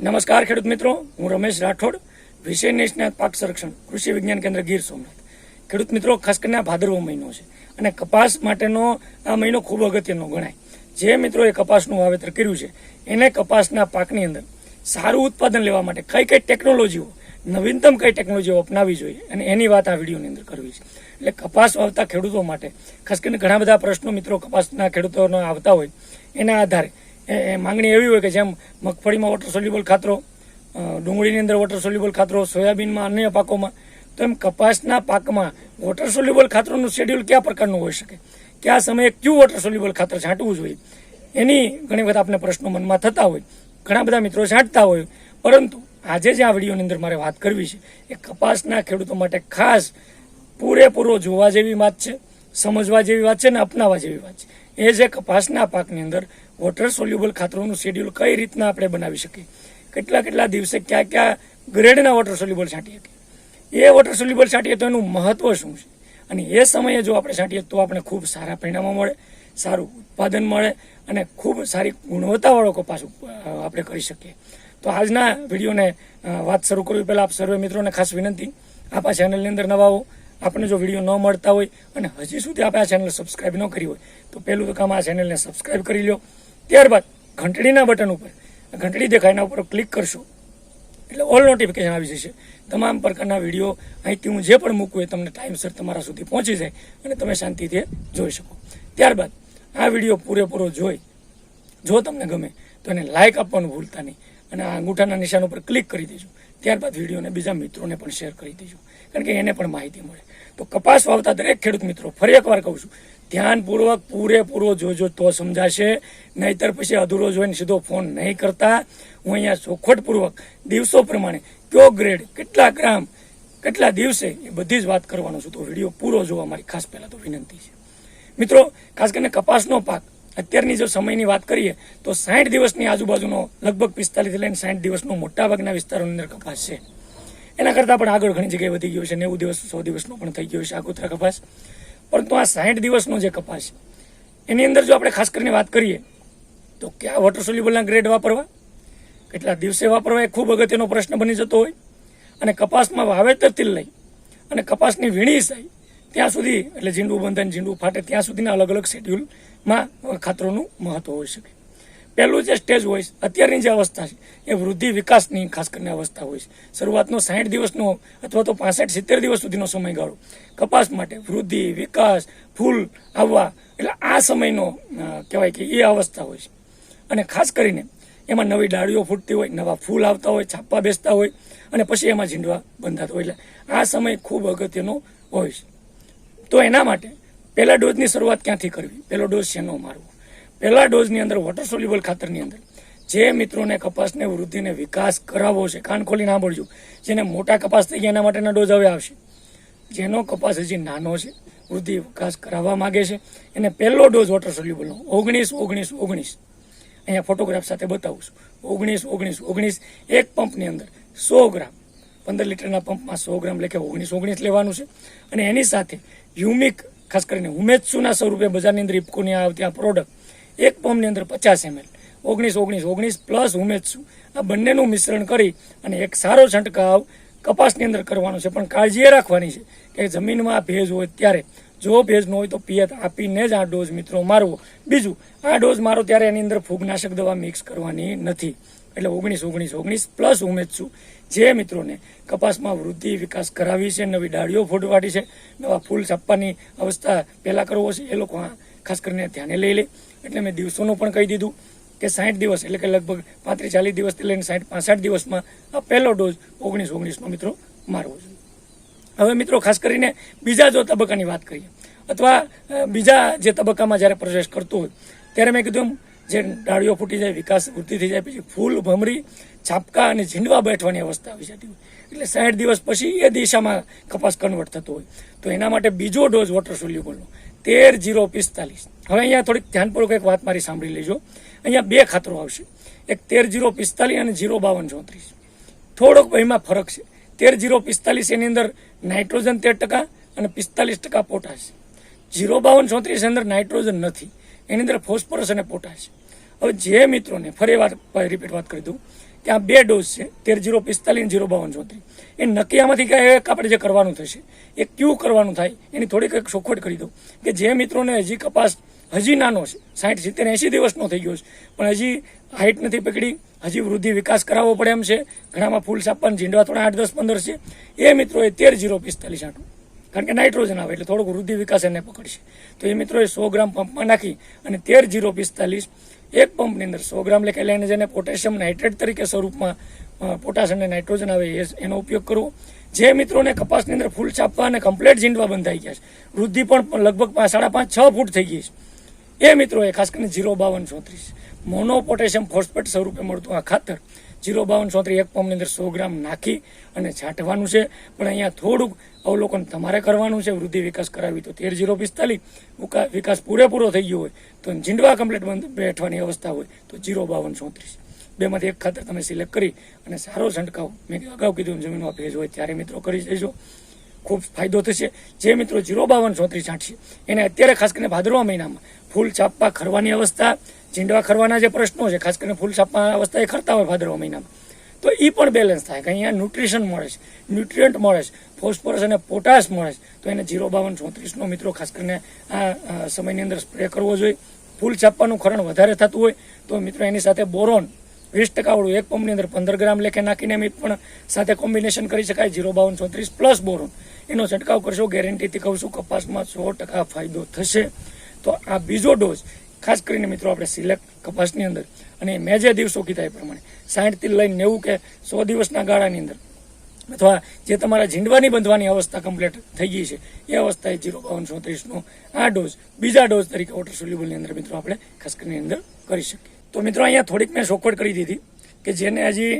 નમસ્કાર ખેડૂત મિત્રો, હું રમેશ રાઠોડ, વિષય નિષ્ણાત પાક સંરક્ષણ, કૃષિ વિજ્ઞાન કેન્દ્ર ગીર સોમનાથ. ખેડૂત મિત્રો ખાસ કરીને ભાદરવો મહિનો છે અને કપાસ માટેનો આ મહિનો ખૂબ અગત્યનો ગણાય. જે મિત્રોએ કપાસનું વાવેતર કર્યું છે, એને કપાસના પાકની અંદર સારું ઉત્પાદન લેવા માટે કઈ કઈ ટેકનોલોજીઓ, નવીનતમ કઈ ટેકનોલોજીઓ અપનાવવી જોઈએ અને એની વાત આ વિડીયોની અંદર કરવી છે. એટલે કપાસ વાવતા ખેડૂતો માટે ખાસ કરીને ઘણા બધા પ્રશ્નો મિત્રો કપાસના ખેડૂતોના આવતા હોય, એના આધારે માંગણી એવી હોય કે જેમ મગફળીમાં વોટર સોલ્યુબલ ખાતરો ડુંગળીની અંદર વોટર સોલ્યુબલ ખાતરો, સોયાબીનમાં અન્ય પાકોમાં, તો એમ કપાસના પાકમાં વોટર સોલ્યુબલ ખાતરોનું શેડ્યુલ કયા પ્રકારનું હોઈ શકે? કયા સમયે કયું વોટર સોલ્યુબલ ખાતર છાંટવું જોઈએ? એની ઘણી વખત આપણે પ્રશ્નો મનમાં થતા હોય. ઘણા બધા મિત્રો છાંટતા હોય. પરંતુ આજે જે આ વિડીયોની અંદર મારે વાત કરવી છે, એ કપાસના ખેડૂતો માટે ખાસ પૂરેપૂરો જોવા જેવી વાત છે, સમજવા જેવી વાત છે અને અપનાવવા જેવી વાત છે. એ જે કપાસના પાકની અંદર વોટર સોલ્યુબલ ખાતરોનું શેડ્યુલ કઈ રીતના આપણે બનાવી શકીએ? કેટલા કેટલા દિવસે કયા કયા ગ્રેડના વોટર સોલ્યુબલ છાંટી શકીએ એ વોટર સોલ્યુબલ છાંટીએ તો એનું મહત્વ શું છે? અને એ સમયે જો આપણે છાંટીએ તો આપણે ખૂબ સારા પરિણામો મળે, સારું ઉત્પાદન મળે અને ખૂબ સારી ગુણવત્તાવાળો કપાસ આપણે કરી શકીએ. તો આજના વિડીયોને વાત શરૂ કરવી પહેલાં આપ સર્વે મિત્રોને ખાસ વિનંતી. આપ આ ચેનલની અંદર નવા હો આપણને જો વીડિયો ન મળતા હોય અને હજી સુધી આપણે આ ચેનલ સબસ્ક્રાઇબ ન કરી હોય, તો પહેલું તો કામ આ ચેનલને સબસ્ક્રાઇબ કરી લો ત્યારબાદ ઘંટડીના બટન ઉપર ઘંટડી દેખાય એના ઉપર ક્લિક કરશો, એટલે ઓલ નોટિફિકેશન આવી જશે. તમામ પ્રકારના વીડિયો અહીંથી હું જે પણ મૂકું એ તમને ટાઈમસર તમારા સુધી પહોંચી જાય અને તમે શાંતિથી જોઈ શકો. ત્યારબાદ આ વીડિયો પૂરેપૂરો જોઈ, જો તમને ગમે તો એને લાઇક આપવાનું ભૂલતા નહીં અને આ અંગૂઠાના નિશાન ઉપર ક્લિક કરી દેજો. ત્યારબાદ વિડીયોને બીજા મિત્રોને પણ શેર કરી દેજો. કારણ કે એને પણ માહિતી મળે. તો કપાસ વાવતા દરેક ખેડૂત મિત્રો, ફરી એકવાર કહું છું, ધ્યાનપૂર્વક પૂરેપૂરો જોજો તો સમજાશે. નહીતર પછી અધૂરો જોઈને સીધો ફોન નહીં કરતા. હું અહીંયા ચોખવટપૂર્વક દિવસો પ્રમાણે કયો ગ્રેડ, કેટલા ગ્રામ, કેટલા દિવસે, એ બધી જ વાત કરવાનો છું. તો વીડિયો પૂરો જોવા મારી ખાસ પહેલાં તો વિનંતી છે. મિત્રો, ખાસ કરીને કપાસનો પાક અત્યારની જો સમયની વાત કરીએ, તો સાઠ દિવસની આજુબાજુનો લગભગ પિસ્તાલીસથી લઈને સાઠ દિવસનો મોટાભાગના વિસ્તારોની અંદર કપાસ છે. એના કરતાં પણ આગળ ઘણી જગ્યાએ વધી ગયો છે. નેવું દિવસ, સો દિવસનો પણ થઈ ગયો છે આગોતરા કપાસ. પરંતુ આ સાઠ દિવસનો જે કપાસ છે, એની અંદર જો આપણે ખાસ કરીને વાત કરીએ, તો કયા વોટર સોલ્યુબલના ગ્રેડ વાપરવા? કેટલા દિવસે વાપરવા એ ખૂબ અગત્યનો પ્રશ્ન બની જતો હોય. અને કપાસમાં વાવેતરથી લઈ અને કપાસની વીણી થાય ત્યાં સુધી, એટલે ઝીંડું બંધન, ઝીંડું ફાટે, ત્યાં સુધીના અલગ અલગ શેડ્યુલમાં ખાતરોનું મહત્વ હોઈ શકે. પહેલું જે સ્ટેજ હોય છે, અત્યારની જે અવસ્થા છે એ વૃદ્ધિ વિકાસની ખાસ કરીને અવસ્થા હોય છે. શરૂઆતનો સાઠ દિવસનો અથવા તો પાસઠ સિત્તેર દિવસ સુધીનો સમયગાળો. કપાસ માટે વૃદ્ધિ વિકાસ ફૂલ આવવા એટલે આ સમયનો કહેવાય કે એ અવસ્થા હોય છે. અને ખાસ કરીને એમાં નવી ડાળીઓ ફૂટતી હોય નવા ફૂલ આવતા હોય છાપવા બેસતા હોય અને પછી એમાં ઝીંડવા બંધાતા હોય. એટલે આ સમય ખૂબ અગત્યનો હોય છે. તો એના માટે પહેલા ડોઝની શરૂઆત ક્યાંથી કરવી? પહેલો ડોઝ શેનો મારવો? પહેલા ડોઝની અંદર વોટર સોલ્યુબલ ખાતરની અંદર. જે મિત્રોને કપાસને વૃદ્ધિને વિકાસ કરાવવો છે, કાન ખોલીને સાંભળજો. જેને મોટા કપાસ થઈ ગયા એના માટેના ડોઝ હવે આવશે. જેનો કપાસ હજી નાનો છે, વૃદ્ધિ વિકાસ કરાવવા માગે છે, એને પહેલો ડોઝ વોટર સોલ્યુબલનો ઓગણીસ ઓગણીસ ઓગણીસ. અહીંયા ફોટોગ્રાફ સાથે બતાવું છું. ઓગણીસ ઓગણીસ ઓગણીસ, એક પંપની અંદર સો ગ્રામ. પંદર લીટરના પંપમાં સો ગ્રામ લેખે ઓગણીસ ઓગણીસ લેવાનું છે. અને એની સાથે યુમિક ખાસ કરીને ઉમેદસુના સ્વરૂપે બજારની અંદર ઇફકોની આવતી આ પ્રોડક્ટ એક પંપની અંદર પચાસ એમએલ ઓગણીસ ઓગણીસ ઓગણીસ પ્લસ ઉમેદસુ આ બંનેનું મિશ્રણ કરી અને એક સારો છંટકાવ કપાસની અંદર કરવાનો છે. પણ કાળજી એ રાખવાની છે કે જમીનમાં ભેજ હોય ત્યારે જો ભેજ ન હોય તો પિયત આપીને જ આ ડોઝ મિત્રો મારવો. બીજું, આ ડોઝ મારો ત્યારે એની અંદર ફૂગનાશક દવા મિક્સ કરવાની નથી. એટલે ઓગણીસ ઓગણીસ ઓગણીસ પ્લસ ઉમેદશું જે મિત્રોને કપાસમાં વૃદ્ધિ વિકાસ કરાવી છે, નવી ડાળીઓ ફૂટવાડી છે, નવા ફૂલ છાપવાની અવસ્થા પહેલાં કરવો છે, એ લોકો ખાસ કરીને ધ્યાને લઈ લે. એટલે મેં દિવસોનું પણ કહી દીધું કે સાઠ દિવસ એટલે કે લગભગ પાંત્રીસ ચાલીસ દિવસથી લઈને સાઠ પાસઠ દિવસમાં આ પહેલો ડોઝ ઓગણીસ, ઓગણીસનો મિત્રો મારવો જોઈએ હવે મિત્રો ખાસ કરીને બીજા જો તબક્કાની વાત કરીએ, અથવા બીજા જે તબક્કામાં જ્યારે પ્રોસેસ કરતો હોય, ત્યારે મેં કીધું જે ડાળીઓ ફૂટી જાય, વિકાસ વૃદ્ધિ થઈ જાય, પછી ફૂલ ભમરી, છાપકા અને ઝીંડવા બેઠવાની અવસ્થા આવી જતી હોય એટલે સાઠ દિવસ પછી એ દિશામાં કપાસ કન્વર્ટ થતો હોય. તો એના માટે બીજો ડોઝ વોટર સોલ્યુબલનો તેર જીરો પિસ્તાલીસ. હવે અહીંયા થોડીક ધ્યાનપૂર્વક એક વાત મારી સાંભળી લેજો. અહીંયા બે ખાતરો આવશે. એક તેર જીરો પિસ્તાલીસ અને જીરો બાવન ચોત્રીસ. થોડોક એમાં ફરક છે. તેર જીરો પિસ્તાલીસ એની અંદર નાઇટ્રોજન તેર ટકા અને પિસ્તાલીસ ટકા પોટાશ. જીરો બાવન ચોત્રીસ અંદર નાઇટ્રોજન નથી. એની અંદર ફોસ્ફરસ અને પોટાશ. હવે જે મિત્રોને ફરી વાર રિપીટ વાત કરી દઉં કે આ બે ડોઝ છે, તેર જીરો પિસ્તાલીસ જીરો બાવન ચોત્રીસ. એ નક્કી આમાંથી એક આપણે જે કરવાનું થશે, એ ક્યુ કરવાનું થાય, એની થોડીક એક ચોખવટ કરી દઉં કે જે મિત્રોને હજી કપાસ હજી નાનો છે સાઠ સિત્તેર, એંશી દિવસનો થઈ ગયો છે, પણ હજી હાઇટ નથી પકડી, હજી વૃદ્ધિ વિકાસ કરાવવો પડે એમ છે, ઘણામાં ફૂલ સાપન ઝીંડવા થોડા આઠ, દસ, પંદર છે. એ મિત્રોએ તેર જીરો પિસ્તાલીસ આટલું કારણ કે નાઇટ્રોજન આવે એટલે થોડુંક વૃદ્ધિ વિકાસ એને પકડશે. તો એ મિત્રોએ સો ગ્રામ પંપમાં નાખી અને તેર જીરો પિસ્તાલીસ એક પંપની અંદર સો ગ્રામ લેખે લઈને જેને પોટેશિયમ નાઇટ્રેટ તરીકે સ્વરૂપમાં પોટાશ અને નાઇટ્રોજન આવે એનો ઉપયોગ કરવો. જે મિત્રોને કપાસની અંદર ફૂલ છાપવા અને કમ્પ્લેટ ઝીંડવા બંધાઈ ગયા છે. વૃદ્ધિ પણ લગભગ સાડા પાંચ, છ ફૂટ થઈ ગઈ છે. એ મિત્રોએ ખાસ કરીને જીરો બાવન ચોત્રીસ. મોનો પોટેશિયમ ફોસ્ફેટ સ્વરૂપે મળતું આ ખાતર જીરો બાવન સોત્રી એક પંપની અંદર સો ગ્રામ નાખી અને છાંટવાનું છે. પણ અહીંયા થોડુંક અવલોકન તમારે કરવાનું છે. વૃદ્ધિ વિકાસ કરાવી તો તેર જીરો પિસ્તાલીસ. વિકાસ પૂરેપૂરો થઈ ગયો હોય તો ઝીંડવા કમ્પ્લીટ બંધ બેઠવાની અવસ્થા હોય તો જીરો બાવન ચોત્રીસ. બેમાંથી એક ખાતર તમે સિલેક્ટ કરી અને સારો છંટકાવ. મેં અગાઉ કીધું જમીનમાં ભેજ હોય ત્યારે મિત્રો કરી દેજો. ખૂબ ફાયદો થશે. જે મિત્રો જીરો બાવન ચોત્રીસ છાંટશે, એને અત્યારે ખાસ કરીને ભાદરવા મહિનામાં ફૂલ છાપવા ખરવાની અવસ્થા ચીંડવા ખરવાના જે પ્રશ્નો છે, ખાસ કરીને ફૂલ છાપવા અવસ્થા એ ખરતા હોય ભાદરવા મહિનામાં. તો એ પણ બેલેન્સ થાય, કે અહીંયા ન્યુટ્રિશન મળે છે ન્યુટ્રિયન્ટ મળે છે ફોસ્ફરસ અને પોટાશ મળે છે. તો એને જીરો, બાવન ચોત્રીસનો મિત્રો ખાસ કરીને આ સમયની અંદર સ્પ્રે કરવો જોઈએ. ફૂલ છાપવાનું ખરણ વધારે થતું હોય, તો મિત્રો એની સાથે બોરોન વીસ ટકા વાળું એક પંપની અંદર પંદર ગ્રામ લેખે નાખીને એમ પણ સાથે કોમ્બિનેશન કરી શકાય, જીરો, બાવન, ચોત્રીસ પ્લસ બોરોન એનો છંટકાવ કરશો ગેરંટીથી કહું છું, કપાસમાં સો ટકા ફાયદો થશે. તો આ બીજો ડોઝ, ખાસ કરીને મિત્રો આપણે સિલેક્ટ કપાસની અંદર. અને મેં જે દિવસો કીધા એ પ્રમાણે સાઠથી લઈને નેવું કે સો દિવસના ગાળાની અંદર. અથવા જે તમારા ઝીંડવાની બંધવાની અવસ્થા કમ્પ્લીટ થઈ ગઈ છે, એ અવસ્થાએ જીરો બાવન ચોત્રીસનો આ ડોઝ, બીજા ડોઝ તરીકે વોટર સોલ્યુબલની અંદર મિત્રો આપણે ખાસ કરીને અંદર કરી શકીએ. તો મિત્રો અહીંયા થોડીક મેં ચોખવટ કરી દીધી કે જેને હજી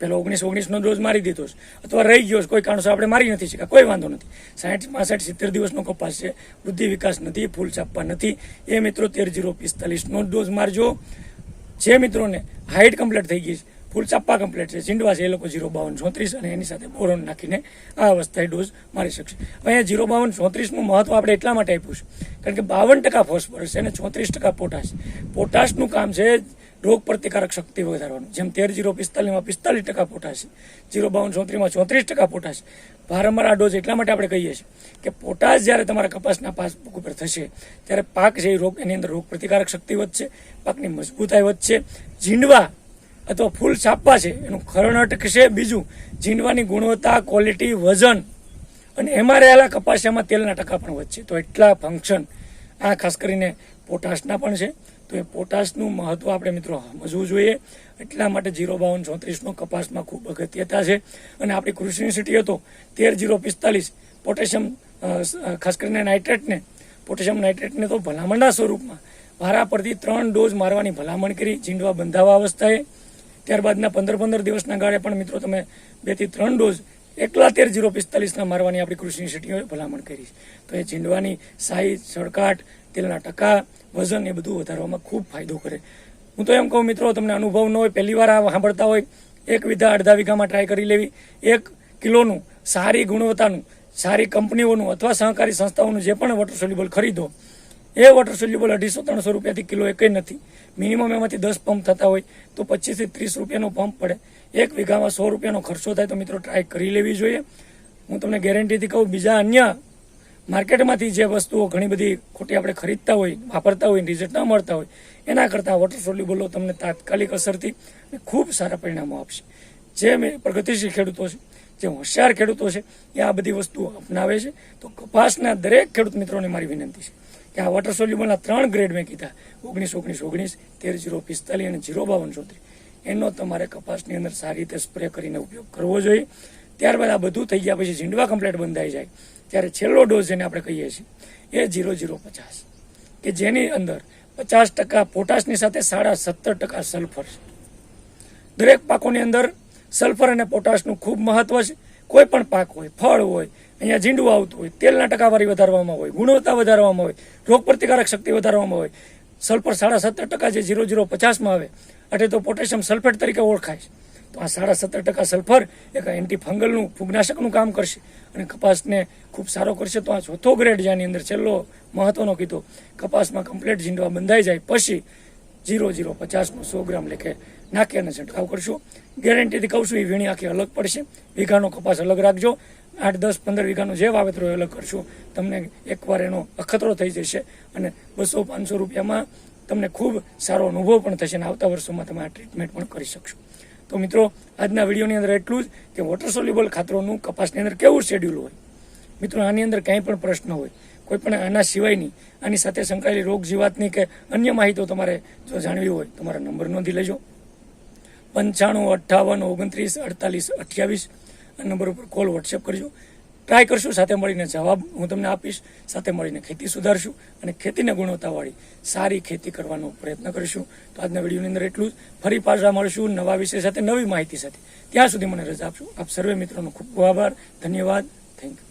પેલો ઓગણીસ ઓગણીસનો ડોઝ મારી દીધો છે. અથવા રહી ગયો છે, કોઈ કારણસર આપણે મારી નથી શક્યા, કોઈ વાંધો નથી. સાઠ, પાસઠ, સિત્તેર દિવસનો કપાસ છે, વૃદ્ધિ વિકાસ નથી, ફૂલ છાપવા નથી. એ મિત્રો તેર જીરો પિસ્તાલીસનો ડોઝ મારજો. જે મિત્રોને હાઇટ કમ્પ્લીટ થઈ ગઈ છે, ફૂલ ચાપ્પા કમ્પ્લીટ છે ચીંડવા છે, એ લોકો જીરો બાવન ચોત્રીસ અને એની સાથે બોરોન નાખીને આ અવસ્થાએ ડોઝ મારી શકશે. અહીંયા જીરો બાવન ચોત્રીસનું મહત્વ આપણે એટલા માટે આપ્યું છે. કારણ કે બાવન ટકા ફોસ્ફરસ છે અને ચોત્રીસ ટકા પોટાશ પોટાશનું કામ છે રોગ પ્રતિકારક શક્તિ વધારવાનું. જેમ તેર જીરો પિસ્તાલીસમાં પિસ્તાલીસ ટકા પોટાશ, જીરો બાવન ચોત્રીસમાં ચોત્રીસ ટકા પોટાશ. વારંવાર આ ડોઝ એટલા માટે આપણે કહીએ છીએ કે પોટાશ જ્યારે તમારા કપાસના પાક ઉપર થશે, ત્યારે પાક છે એ રોગ, એની અંદર રોગ પ્રતિકારક શક્તિ વધશે, પાકની મજબૂતાઈ વધશે. ઝીંડવા અથવા ફૂલ છાપવા છે, એનું ખરણ અટકશે. બીજું, ઝીંડવાની ગુણવત્તા ક્વોલિટી વજન અને એમાં રહેલા કપાસિયામાં તેલના ટકા પણ વધશે. તો એટલા ફંક્શન આ ખાસ કરીને પોટાશના પણ છે તો એ પોટાશનું મહત્વ આપણે મિત્રો સમજવું જોઈએ. એટલા માટે જીરો બાવન ચોત્રીસનો કપાસમાં ખૂબ અગત્યતા છે. અને આપણી કૃષિ યુનિવર્સિટી હતો, તેર જીરો પિસ્તાલીસ પોટેશિયમ ખાસ કરીને નાઇટ્રેટને, પોટેશિયમ નાઇટ્રેટને તો ભલામણના સ્વરૂપમાં વારા પરથી ત્રણ ડોઝ મારવાની ભલામણ કરી, ઝીંડવા બંધાવા અવસ્થાએ. ત્યારબાદના પંદર પંદર દિવસના ગાળે પણ મિત્રો તમે બેથી ત્રણ ડોઝ એકલા તેર જીરો પિસ્તાલીસના મારવાની આપણી કૃષિ યુનિવર્સિટીઓએ ભલામણ કરી તો એ ઝીંડવાની સાઈઝ સડકાટ તેલના ટકા વજન એ બધું વધારવામાં ખૂબ ફાયદો કરે. હું તો એમ કહું મિત્રો, તમને અનુભવ ન હોય, પહેલી વાર આ સાંભળતા હોય, એક વીઘા અડધા વીઘામાં ટ્રાય કરી લેવી. એક કિલોનું સારી ગુણવત્તાનું, સારી કંપનીઓનું અથવા સહકારી સંસ્થાઓનું જે પણ વોટર સોલ્યુબલ ખરીદો, એ વોટર સોલ્યુબલ અઢીસો ત્રણસો રૂપિયાથી કિલો એકય નથી. મિનિમમ એમાંથી દસ પંપ થતા હોય, તો પચીસથી ત્રીસ રૂપિયાનો પંપ પડે. એક વીઘામાં સો રૂપિયાનો ખર્ચો થાય, તો મિત્રો ટ્રાય કરી લેવી જોઈએ. હું તમને ગેરંટીથી કહું, બીજા અન્ય માર્કેટમાંથી જે વસ્તુઓ ઘણી બધી ખોટી આપણે ખરીદતા હોય, વાપરતા હોય, રિઝલ્ટ ન મળતા હોય, એના કરતાં વોટર સોલ્યુબલો તમને તાત્કાલિક અસરથી ખૂબ સારા પરિણામો આપશે. જે મેં પ્રગતિશીલ ખેડૂતો છે, જે હોશિયાર ખેડૂતો છે, એ આ બધી વસ્તુઓ અપનાવે છે, તો કપાસના દરેક ખેડૂત મિત્રોને મારી વિનંતી છે કે આ વોટર સોલ્યુબલના ત્રણ ગ્રેડ મેં કીધા. ઓગણીસ ઓગણીસ ઓગણીસ, તેર, જીરો, પિસ્તાલીસ અને જીરો, બાવન, ચોત્રીસ. એનો તમારે કપાસની અંદર સારી રીતે સ્પ્રે કરીને ઉપયોગ કરવો જોઈએ. ત્યારબાદ આ બધું થઈ ગયા પછી ઝીંડવા કમ્પ્લેટ બંધાઈ જાય. ત્યારે છેલ્લો ડોઝ જેને આપણે કહીએ છીએ એ ઝીરો ઝીરો પચાસ. કે જેની અંદર પચાસ ટકા પોટાશની સાથે સાડા સત્તર ટકા સલ્ફર છે. દરેક પાકોની અંદર સલ્ફર અને પોટાશનું ખૂબ મહત્વ છે. કોઈ પણ પાક હોય, ફળ હોય, અહીંયા ઝીંડું આવતું હોય, તેલના ટકાવારી વધારવામાં હોય, ગુણવત્તા વધારવામાં હોય રોગ પ્રતિકારક શક્તિ વધારવામાં હોય, સલ્ફર સાડા સત્તર ટકા જે ઝીરો ઝીરો પચાસમાં આવે એટલે તો પોટેશિયમ સલ્ફેટ તરીકે ઓળખાય છે. તો આ સાડા સત્તર ટકા સલ્ફર એક એન્ટીફંગલનું ફૂગનાશકનું કામ કરશે અને કપાસને ખૂબ સારો કરશે. તો આ ચોથો ગ્રેડ જેની અંદર છેલ્લો મહત્વનો કીધો, કપાસમાં કમ્પ્લેટ ઝીંડવા બંધાઈ જાય પછી જીરો જીરો પચાસનું સો ગ્રામ લેખે નાખી અને છંટકાવ કરશો. ગેરંટીથી કહું છું, એ વીણી આખી અલગ પડશે. વીઘાનો કપાસ અલગ રાખજો. આઠ, દસ, પંદર વીઘાનું જે વાવેતર હોય અલગ કરશો. તમને એકવાર એનો અખતરો થઈ જશે અને બસો પાંચસો રૂપિયામાં તમને ખૂબ સારો અનુભવ પણ થશે અને આવતા વર્ષોમાં તમે આ ટ્રીટમેન્ટ પણ કરી શકશો. તો મિત્રો, આજના વિડીયોની અંદર એટલું જ કે વોટર સોલ્યુબલ ખાતરોનું કપાસની અંદર કેવું શેડ્યુલ હોય? મિત્રો, આની અંદર કંઈ પણ પ્રશ્ન હોય, કોઈ પણ આના સિવાયની, આની સાથે સંકળાયેલી રોગ જીવાતની કે અન્ય માહિતીઓ તમારે જો જાણવી હોય, તમારા નંબર નોંધી લેજો. પંચાણું અઠ્ઠાવન ઓગણત્રીસ અડતાલીસ અઠ્યાવીસ, આ નંબર ઉપર કોલ વોટ્સએપ કરજો. ટ્રાય કરશું સાથે મળીને જવાબ હું તમને આપીશ. સાથે મળીને ખેતી સુધારશું અને ખેતીને ગુણવત્તાવાળી સારી ખેતી કરવાનો પ્રયત્ન કરીશું. તો આજના વિડીયોની અંદર એટલું જ. ફરી પાછા મળશું નવા વિષય સાથે, નવી માહિતી સાથે. ત્યાં સુધી મને રજા આપશું. આપ સર્વે મિત્રોનો ખૂબ ખૂબ આભાર. ધન્યવાદ. Thank you